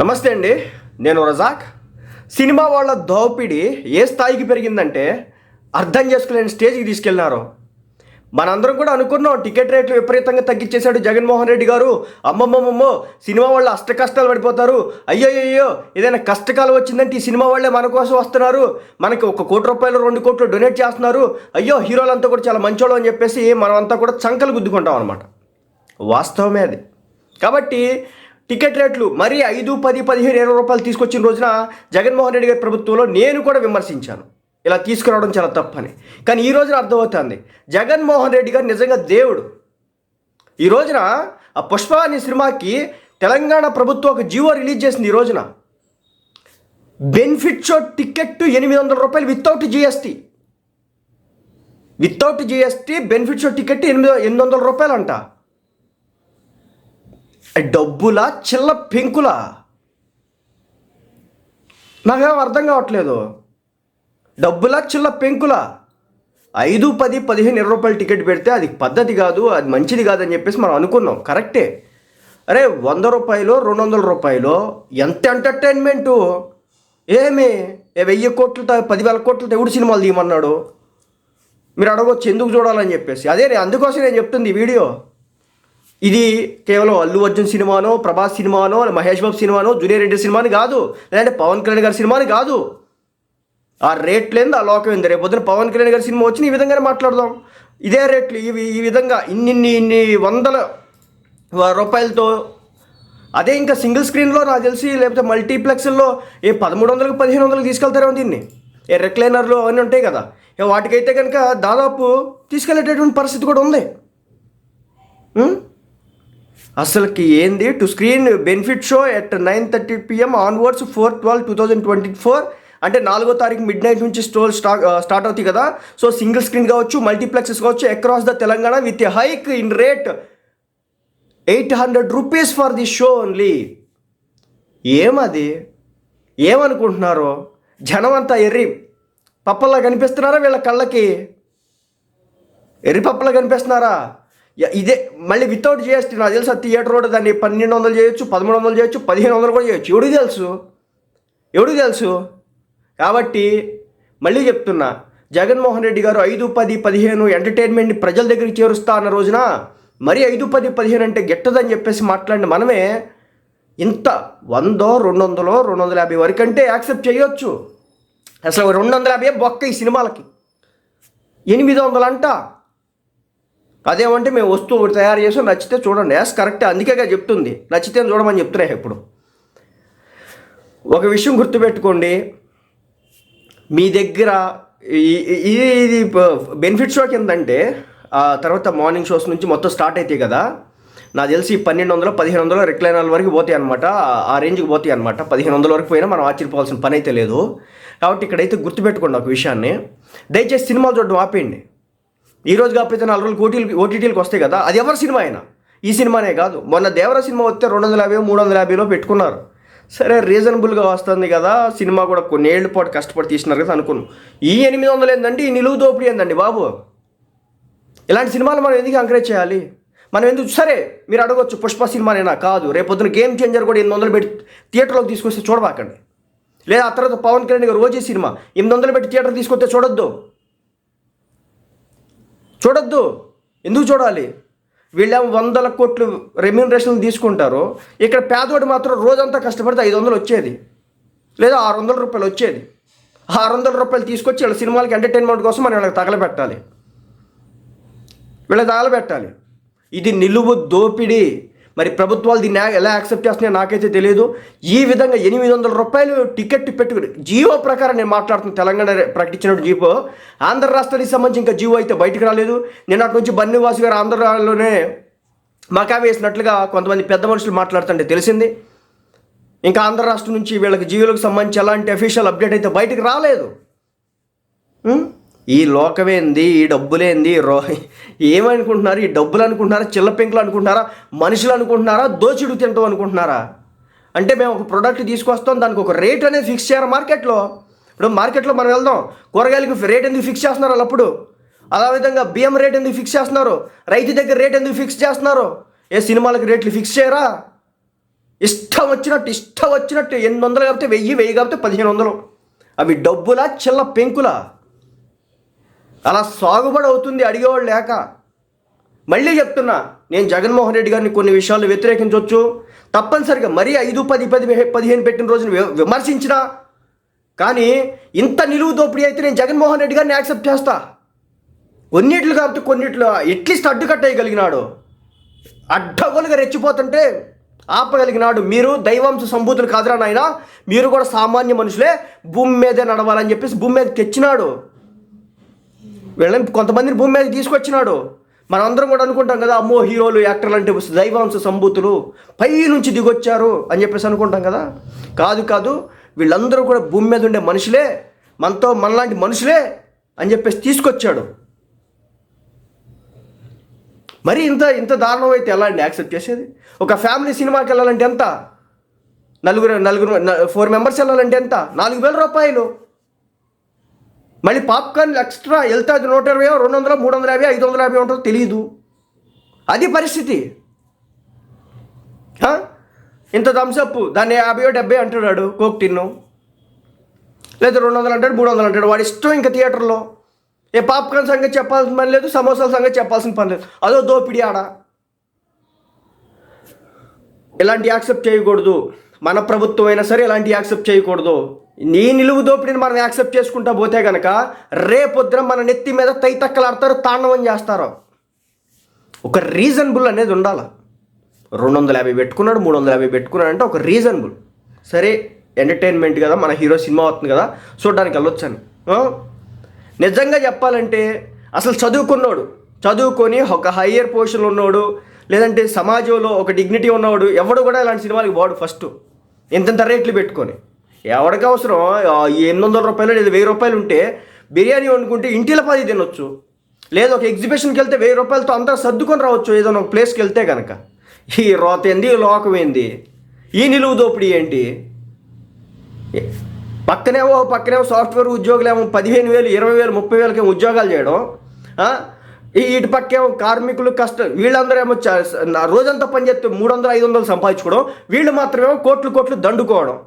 నమస్తే అండి నేను రజాక్. సినిమా వాళ్ళ దోపిడీ ఏ స్థాయికి పెరిగిందంటే అర్థం చేసుకునే స్టేజ్కి తీసుకెళ్ళినారు మనందరం కూడా అనుకున్నాం టికెట్ రేట్లు విపరీతంగా తగ్గించేశాడు జగన్మోహన్ రెడ్డి గారు. అమ్మమ్మమ్మమ్మో సినిమా వాళ్ళు అష్ట కష్టాలు పడిపోతారు. అయ్యో అయ్యో ఏదైనా కష్టకాలం వచ్చిందంటే ఈ సినిమా వాళ్ళే మన కోసం వస్తున్నారు. మనకి ఒక కోటి రూపాయలు రెండు కోట్లు డొనేట్ చేస్తున్నారు. అయ్యో హీరోలంతా కూడా చాలా మంచోళ్ళు అని చెప్పేసి మనం అంతా కూడా చంకలు గుద్దుకుంటాం అనమాట వాస్తవమే అది. కాబట్టి టికెట్ రేట్లు మరీ ఐదు పది పదిహేను ఇరవై రూపాయలు తీసుకొచ్చిన రోజున జగన్మోహన్ రెడ్డి గారి ప్రభుత్వంలో నేను కూడా విమర్శించాను. ఇలా తీసుకురావడం చాలా తప్పని. కానీ ఈ రోజున అర్థమవుతుంది. జగన్మోహన్ రెడ్డి గారు నిజంగా దేవుడు. ఈ రోజున ఆ పుష్ప అనే సినిమాకి తెలంగాణ ప్రభుత్వం ఒక జీవో రిలీజ్ చేసింది ఈ రోజున. బెనిఫిట్ షో టికెట్ ఎనిమిది వందల రూపాయలు without GST. Without GST benefit show ticket ఎనిమిది ఎనిమిది వందల రూపాయలు అంట డబ్బులా చిల్ల పెంకులా? నాకేం అర్థం కావట్లేదు. డబ్బులా చిల్ల పెంకులా? ఐదు పది పదిహేను ఇరవై రూపాయలు టికెట్ పెడితే అది పద్ధతి కాదు అది మంచిది కాదని చెప్పేసి మనం అనుకున్నాం. కరెక్టే. అరే వంద రూపాయలు రెండు వందల రూపాయలు ఎంత ఎంటర్టైన్మెంటు? ఏమి? వెయ్యి కోట్లతో పదివేల కోట్లతో ఎవడు సినిమాలు తీయమన్నాడు? మీరు అడగొచ్చు ఎందుకు చూడాలని చెప్పేసి. అదే అందుకోసం నేను చెప్తుంది ఈ వీడియో. ఇది కేవలం అల్లు అర్జున్ సినిమానో ప్రభాస్ సినిమానో మహేష్ బాబు సినిమానో జూనియర్ రెడ్డి సినిమాని కాదు. లేదంటే పవన్ కళ్యాణ్ గారి సినిమాని కాదు. ఆ రేట్లేంది ఆ లోకం ఏంది? రేపు పొద్దున పవన్ కళ్యాణ్ గారి సినిమా వచ్చి ఈ విధంగానే మాట్లాడదాం. ఇదే రేట్లు ఇవి ఈ విధంగా ఇన్ని ఇన్ని వందల రూపాయలతో. అదే ఇంకా సింగిల్ స్క్రీన్లో నాకు తెలిసి లేకపోతే మల్టీప్లెక్స్లో ఏ పదమూడు వందలకు పదిహేను వందలకు తీసుకెళ్తారేమో దీన్ని. ఏ రెక్లైనర్లు అవన్నీ ఉంటాయి కదా. వాటికైతే కనుక దాదాపు తీసుకెళ్ళేటటువంటి పరిస్థితి కూడా ఉంది. అసలుకి ఏంది? Two screen benefit show at nine thirty PM onwards four twelve two thousand twenty four అంటే నాలుగో తారీఖు మిడ్ నైట్ నుంచి స్టోర్ స్టార్ట్ స్టార్ట్ అవుతాయి కదా. సో సింగిల్ స్క్రీన్ కావచ్చు మల్టీప్లెక్సెస్ కావచ్చు across the Telangana with hike in rate eight hundred rupees for the show only ఏమది? ఏమనుకుంటున్నారు? జనం అంతా ఎర్రి పప్పల్లా కనిపిస్తున్నారా వీళ్ళ కళ్ళకి? ఎర్రి పప్పలా కనిపిస్తున్నారా? ఇదే మళ్ళీ వితౌట్ జిఎస్టీ నాకు తెలుసు థియేటర్ కూడా దాన్ని పన్నెండు వందలు చేయొచ్చు పదమూడు వందలు చేయొచ్చు పదిహేను వందలు కూడా చేయొచ్చు. ఎవడికి తెలుసు? ఎవడికి తెలుసు? కాబట్టి మళ్ళీ చెప్తున్నా జగన్మోహన్ రెడ్డి గారు ఐదు పది పదిహేను ఎంటర్టైన్మెంట్ని ప్రజల దగ్గరికి చేరుస్తా అన్న రోజున మరీ ఐదు పది పదిహేను అంటే గెట్టదని చెప్పేసి మాట్లాడిన మనమే ఇంత వందో రెండు వందలో రెండు వందల యాభై వరకు అంటే యాక్సెప్ట్ చేయొచ్చు. అసలు రెండు వందల యాభై బొక్క ఈ సినిమాలకి. ఎనిమిది వందలు అంట. అదేమంటే మేము వస్తువు ఒకటి తయారు చేసాం నచ్చితే చూడండి. యాస్ కరెక్టే అందుకేగా చెప్తుంది. నచ్చితే చూడమని చెప్తున్నాయి ఇప్పుడు. ఒక విషయం గుర్తుపెట్టుకోండి. మీ దగ్గర ఇది ఇది బెనిఫిట్ షోకి ఏంటంటే ఆ తర్వాత మార్నింగ్ షోస్ నుంచి మొత్తం స్టార్ట్ అవుతాయి కదా. నాకు తెలిసి పన్నెండు వందలు పదిహేను వందలు రిక్లైనర్ల వరకు పోతాయి అనమాట ఆ రేంజ్కి పోతాయి అనమాట పదిహేను వందల వరకు పోయినా మనం ఆశ్చర్యపోవాల్సిన పని అయితే లేదు. కాబట్టి ఇక్కడైతే గుర్తుపెట్టుకోండి ఒక విషయాన్ని. దయచేసి సినిమాలు చూడడం ఆపేయండి. ఈ రోజు కాకపోతే నాలుగు రోజులు ఓటీలు ఓటీటీలకు వస్తాయి కదా. అది ఎవరి సినిమా అయినా? ఈ సినిమానే కాదు. మొన్న దేవర సినిమా వస్తే రెండు వందల యాభై మూడు వందల యాభైలో పెట్టుకున్నారు. సరే రీజనబుల్గా వస్తుంది కదా. సినిమా కూడా కొన్ని ఏళ్ళ పాటు కష్టపడి తీసినారు కదా అనుకున్నాం. ఈ ఎనిమిది వందలు ఏందండి? ఈ నిలువు దోపిడీ ఏందండి బాబు? ఇలాంటి సినిమాలు మనం ఎందుకు ఎంకరేజ్ చేయాలి? మనం ఎందుకు సరే మీరు అడగొచ్చు పుష్ప సినిమానేనా? కాదు. రేపొద్దున గేమ్ చేంజర్ కూడా ఎనిమిది వందలు పెట్టి థియేటర్లోకి తీసుకొస్తే చూడబాకండి. లేదా ఆ తర్వాత పవన్ కళ్యాణ్ గారు రోజీ సినిమా. ఎనిమిది వందలు పెట్టి థియేటర్ తీసుకొస్తే చూడొద్దు. చూడొద్దు. ఎందుకు చూడాలి? వీళ్ళేమో వందల కోట్లు రెమ్యూనరేషన్లు తీసుకుంటారు. ఇక్కడ పేదవాడు మాత్రం రోజంతా కష్టపడితే ఐదు వందలు వచ్చేది. లేదా ఆరు వందల రూపాయలు వచ్చేది. ఆరు వందల రూపాయలు తీసుకొచ్చి వీళ్ళ సినిమాలకి ఎంటర్టైన్మెంట్ కోసం మనం వీళ్ళకి తగలబెట్టాలి. వీళ్ళకి తగలబెట్టాలి. ఇది నిలువు దోపిడీ. మరి ప్రభుత్వాలు దీన్ని ఎలా యాక్సెప్ట్ చేస్తున్నాయో నాకైతే తెలియదు. ఈ విధంగా ఎనిమిది వందల రూపాయలు టికెట్ పెట్టుకుని జీవో ప్రకారం నేను మాట్లాడుతున్న తెలంగాణ రే- ప్రకటించిన జీవో ఆంధ్ర రాష్ట్రానికి సంబంధించి ఇంకా జీవో అయితే బయటకు రాలేదు. నిన్నటి నుంచి బన్నివాసు గారు ఆంధ్రలోనే మకా వేసినట్లుగా కొంతమంది పెద్ద మనుషులు మాట్లాడుతుంటే తెలిసింది. ఇంకా ఆంధ్ర రాష్ట్రం నుంచి వీళ్ళకి జీవులకు సంబంధించి ఎలాంటి అఫీషియల్ అప్డేట్ అయితే బయటకు రాలేదు. ఈ లోకమేంది ఈ డబ్బులేంది రో ఏమనుకుంటున్నారు? ఈ డబ్బులు అనుకుంటున్నారా? చిల్ల పెంకులు అనుకుంటున్నారా? మనుషులు అనుకుంటున్నారా? దోచుడు తింటాం అనుకుంటున్నారా? అంటే మేము ఒక ప్రోడక్ట్ తీసుకొస్తాం దానికి ఒక రేట్ అనేది ఫిక్స్ చేయాలి మార్కెట్లో ఇప్పుడు మార్కెట్లో మనం వెళ్దాం. కూరగాయలకి రేట్ ఎందుకు ఫిక్స్ చేస్తున్నారు అప్పుడు? అలా విధంగా బియ్యం రేట్ ఎందుకు ఫిక్స్ చేస్తున్నారు? రైతు దగ్గర రేట్ ఎందుకు ఫిక్స్ చేస్తున్నారు? ఏ సినిమాలకు రేట్లు ఫిక్స్ చేయరా? ఇష్టం వచ్చినట్టు ఇష్టం వచ్చినట్టు ఎనిమిది వందలు కాబట్టి వెయ్యి వెయ్యి కాబట్టి పదిహేను వందలు. అవి డబ్బులా చిల్ల పెంకులా? అలా సాగుబడి అవుతుంది అడిగేవాళ్ళు లేక. మళ్ళీ చెప్తున్నా నేను జగన్మోహన్ రెడ్డి గారిని కొన్ని విషయాలు వ్యతిరేకించవచ్చు తప్పనిసరిగా మరీ ఐదు పది పది పదిహేను పెట్టిన రోజున వి- విమర్శించినా కానీ ఇంత నిలువు దోపిడీ అయితే నేను జగన్మోహన్ రెడ్డి గారిని యాక్సెప్ట్ చేస్తా. కొన్నిట్లు కాబట్టి కొన్నిట్లు అట్లీస్ట్ అడ్డుకట్టేయగలిగినాడు అడ్డగోలుగా రెచ్చిపోతుంటే ఆపగలిగినాడు మీరు. దైవాంశ సంభూతులు కాదురా నాయన. మీరు కూడా సామాన్య మనుషులే. భూమి మీదే నడవాలని చెప్పేసి భూమి మీద తెచ్చినాడు. వీళ్ళని కొంతమందిని భూమి మీద తీసుకొచ్చినాడు. మనందరం కూడా అనుకుంటాం కదా అమ్మో హీరోలు యాక్టర్లు అంటే దైవాంశ సంభూతులు పై నుంచి దిగొచ్చారు అని చెప్పేసి అనుకుంటాం కదా. కాదు కాదు వీళ్ళందరూ కూడా భూమి మీద ఉండే మనుషులే మనతో మనలాంటి మనుషులే అని చెప్పేసి తీసుకొచ్చాడు. మరి ఇంత ఇంత దారుణం అయితే ఎలా అండి యాక్సెప్ట్ చేసేది? ఒక ఫ్యామిలీ సినిమాకి వెళ్ళాలంటే ఎంత? నలుగురు నలుగురు ఫోర్ మెంబర్స్ వెళ్ళాలంటే ఎంత? నాలుగు వేల రూపాయలు. మళ్ళీ పాప్కార్న్ ఎక్స్ట్రా వెళ్తే అది నూట ఇరవై రెండు వందల మూడు వందల యాభై ఐదు వందల యాభై ఉంటుందో తెలియదు అది పరిస్థితి. ఇంత థమ్స్అప్ దాన్ని యాభై డెబ్బై అంటున్నాడు కోక్ టిన్ను. లేదా రెండు వందలు అంటాడు మూడు వందలు అంటాడు. వాడి ఇష్టం ఇంకా థియేటర్లో. ఏ పాప్కార్న్ సంగతి చెప్పాల్సిన పని లేదు సమోసాల సంగతి చెప్పాల్సిన పని లేదు. అదో దోపిడీ ఆడ. ఇలాంటి యాక్సెప్ట్ చేయకూడదు. మన ప్రభుత్వం అయినా సరే ఇలాంటి యాక్సెప్ట్ చేయకూడదు. నీ నిలువు దోపిడీని మనం యాక్సెప్ట్ చేసుకుంటా పోతే కనుక రేపొద్దున మన నెత్తి మీద తైతక్కలాడతారు తాండవం చేస్తారు. ఒక రీజనబుల్ అనేది ఉండాలి. రెండు వందల యాభై పెట్టుకున్నాడు మూడు వందల యాభై పెట్టుకున్నాడు అంటే ఒక రీజనబుల్ సరే ఎంటర్టైన్మెంట్ కదా మన హీరో సినిమా అవుతుంది కదా చూడడానికి వెళ్ళొచ్చాను. నిజంగా చెప్పాలంటే అసలు చదువుకున్నాడు చదువుకొని ఒక హయ్యర్ పొజిషన్లో ఉన్నోడు లేదంటే సమాజంలో ఒక డిగ్నిటీ ఉన్నవాడు ఎవడు కూడా ఇలాంటి సినిమాలకు వాడు ఫస్ట్ ఇంతంత రేట్లు పెట్టుకొని. ఎవడికి అవసరం? ఎనిమిది వందల రూపాయలు లేదా వెయ్యి రూపాయలు ఉంటే బిర్యానీ వండుకుంటే ఇంటిలో పది తినొచ్చు. లేదు ఒక ఎగ్జిబిషన్కి వెళ్తే వెయ్యి రూపాయలతో అంతా సర్దుకొని రావచ్చు ఏదైనా ఒక ప్లేస్కి వెళ్తే కనుక ఈ రోత ఏంది? ఈ లోకం ఏంది? ఈ నిలువు దోపిడీ ఏంటి? పక్కనేమో పక్కనేమో సాఫ్ట్వేర్ ఉద్యోగులేమో పదిహేను వేలు ఇరవై వేలు ముప్పై వేలకి ఉద్యోగాలు చేయడం. ఇటు పక్కేమో కార్మికులు కష్టం వీళ్ళందరూ ఏమో నా రోజంతా పనిచేస్తే మూడు వందలు ఐదు వందలు సంపాదించుకోవడం. వీళ్ళు మాత్రమేమో కోట్లు కోట్లు దండుకోవడం.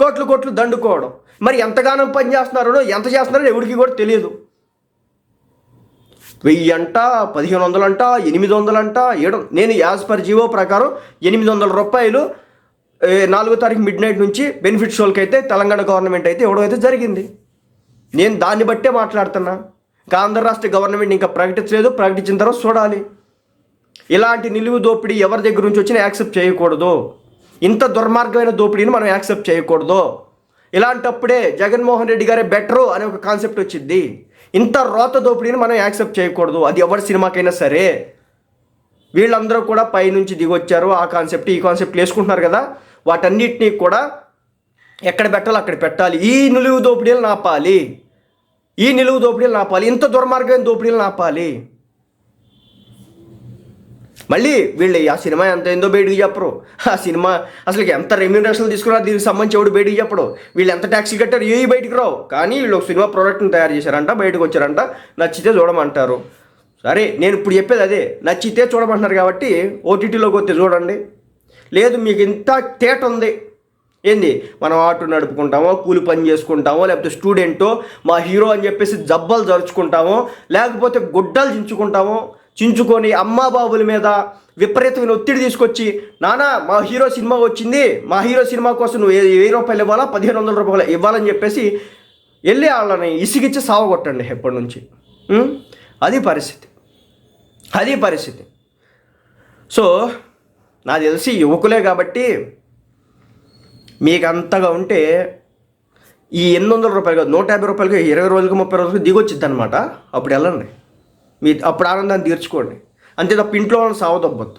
కోట్లు కోట్లు దండుకోవడం. మరి ఎంతగానో పని చేస్తున్నారో ఎంత చేస్తున్నారో ఎవరికి కూడా తెలియదు. వెయ్యి అంట పదిహేను వందలంట ఎనిమిది వందలంట ఏడు నేను యాజ్ పర్ జీవో ప్రకారం ఎనిమిది వందల రూపాయలు నాలుగో తారీఖు మిడ్ నైట్ నుంచి బెనిఫిట్ షోలకి అయితే తెలంగాణ గవర్నమెంట్ అయితే ఇవ్వడం అయితే జరిగింది. నేను దాన్ని బట్టే మాట్లాడుతున్నా. ఇంకా ఆంధ్ర రాష్ట్ర గవర్నమెంట్ ఇంకా ప్రకటించలేదు. ప్రకటించిన తర్వాత చూడాలి. ఇలాంటి నిలువు దోపిడీ ఎవరి దగ్గర నుంచి వచ్చినా యాక్సెప్ట్ చేయకూడదు. ఇంత దుర్మార్గమైన దోపిడీని మనం యాక్సెప్ట్ చేయకూడదు. ఇలాంటప్పుడే జగన్మోహన్ రెడ్డి గారే బెటరు అనే ఒక కాన్సెప్ట్ వచ్చింది. ఇంత రోత దోపిడీని మనం యాక్సెప్ట్ చేయకూడదు. అది ఎవరి సినిమాకైనా సరే. వీళ్ళందరూ కూడా పైనుంచి దిగొచ్చారు. ఆ కాన్సెప్ట్ ఈ కాన్సెప్ట్ వేసుకుంటున్నారు కదా. వాటన్నిటినీ కూడా ఎక్కడ పెట్టాలో అక్కడ పెట్టాలి. ఈ నిలువు దోపిడీలు నాపాలి. ఈ నిలువు దోపిడీలు నాపాలి. ఇంత దుర్మార్గమైన దోపిడీలు నాపాలి. మళ్ళీ వీళ్ళు ఆ సినిమా ఎంత ఏందో బయటికి చెప్పరు. ఆ సినిమా అసలు ఎంత రెమ్యూనరేషన్ తీసుకున్నారు దీనికి సంబంధించి ఎవడు బయటికి చెప్పడు. వీళ్ళు ఎంత ట్యాక్సీ కట్టారు ఏ బయటికి రావు. కానీ వీళ్ళు ఒక సినిమా ప్రోడక్ట్ని తయారు చేశారంట బయటకు వచ్చారంట నచ్చితే చూడమంటారు. సరే నేను ఇప్పుడు చెప్పేది అదే. నచ్చితే చూడమంటున్నారు కాబట్టి ఓటీటీలోకి వస్తే చూడండి. లేదు మీకు ఇంత తేట ఉంది. ఏంది? మనం ఆటో నడుపుకుంటామో కూలి పని చేసుకుంటామో లేకపోతే స్టూడెంటో మా హీరో అని చెప్పేసి జబ్బలు జరుచుకుంటామో లేకపోతే గుడ్డలు చించుకుంటామో చించుకొని అమ్మా బాబుల మీద విపరీతమైన ఒత్తిడి తీసుకొచ్చి నానా మా హీరో సినిమా వచ్చింది మా హీరో సినిమా కోసం నువ్వు వెయ్యి రూపాయలు ఇవ్వాలా? పదిహేను వందల రూపాయలు ఇవ్వాలని చెప్పేసి వెళ్ళి వాళ్ళని ఇసిగిచ్చి సావగొట్టండి ఎప్పటి నుంచి. అది పరిస్థితి. అది పరిస్థితి. సో నాకు తెలిసి యువకులే కాబట్టి మీకు అంతగా ఉంటే ఈ ఎనిమిది వందల రూపాయలు కాదు నూట యాభై రూపాయలకి ఇరవై రోజులకు ముప్పై రోజులకు దిగొచ్చిద్ది అనమాట అప్పుడు వెళ్ళండి. మీ అప్పుడు ఆనందాన్ని తీర్చుకోండి. అంతే తప్ప ఇంట్లో వాళ్ళని సావదొబ్బద్దు.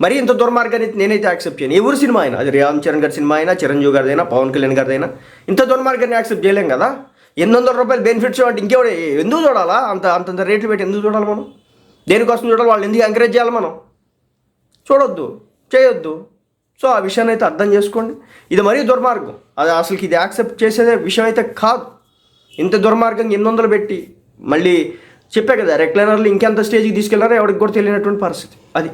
మరి ఇంత దుర్మార్గాన్ని నేనైతే యాక్సెప్ట్ చేయను. ఎవరు సినిమా అయినా అది రామ్ చరణ్ గారి సినిమా అయినా చిరంజీవి గారిదైనా పవన్ కళ్యాణ్ గారిదైనా ఇంత దుర్మార్గాన్ని యాక్సెప్ట్ చేయలేం కదా? ఎనిమిది వందల రూపాయలు బెనిఫిట్స్ అంటే ఇంకెవరు ఎందుకు చూడాలా? అంత అంతంత రేట్లు పెట్టి ఎందుకు చూడాలి మనం? దేనికోసం చూడాలి? వాళ్ళు ఎందుకు ఎంకరేజ్ చేయాలి మనం? చూడొద్దు చేయొద్దు. సో ఆ విషయాన్ని అయితే అర్థం చేసుకోండి. ఇది మరీ దుర్మార్గం. అది అసలుకి ఇది యాక్సెప్ట్ చేసేదే విషయం అయితే కాదు. ఇంత దుర్మార్గంగా ఎన్ని వందలు పెట్టి మళ్ళీ చెప్పే కదా రెక్లైనర్లు ఇంకెంత స్టేజ్కి తీసుకెళ్ళారో ఎవరికి కూడా తెలియనటువంటి పరిస్థితి. అది.